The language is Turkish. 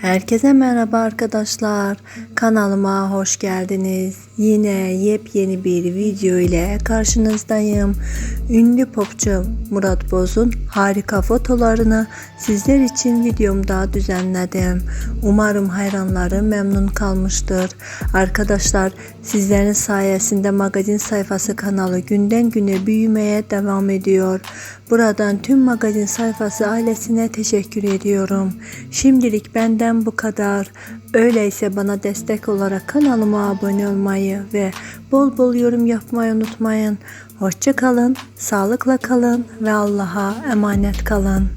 Herkese merhaba arkadaşlar. Kanalıma hoş geldiniz. Yine yepyeni bir video ile karşınızdayım. Ünlü popçu Murat Boz'un harika fotolarını sizler için videomda düzenledim. Umarım hayranları memnun kalmıştır. Arkadaşlar sizlerin sayesinde magazin sayfası kanalı günden güne büyümeye devam ediyor. Buradan tüm magazin sayfası ailesine teşekkür ediyorum. Şimdilik benden bu kadar. Öyleyse bana destek olarak kanalıma abone olmayı ve bol bol yorum yapmayı unutmayın. Hoşça kalın, sağlıkla kalın ve Allah'a emanet kalın.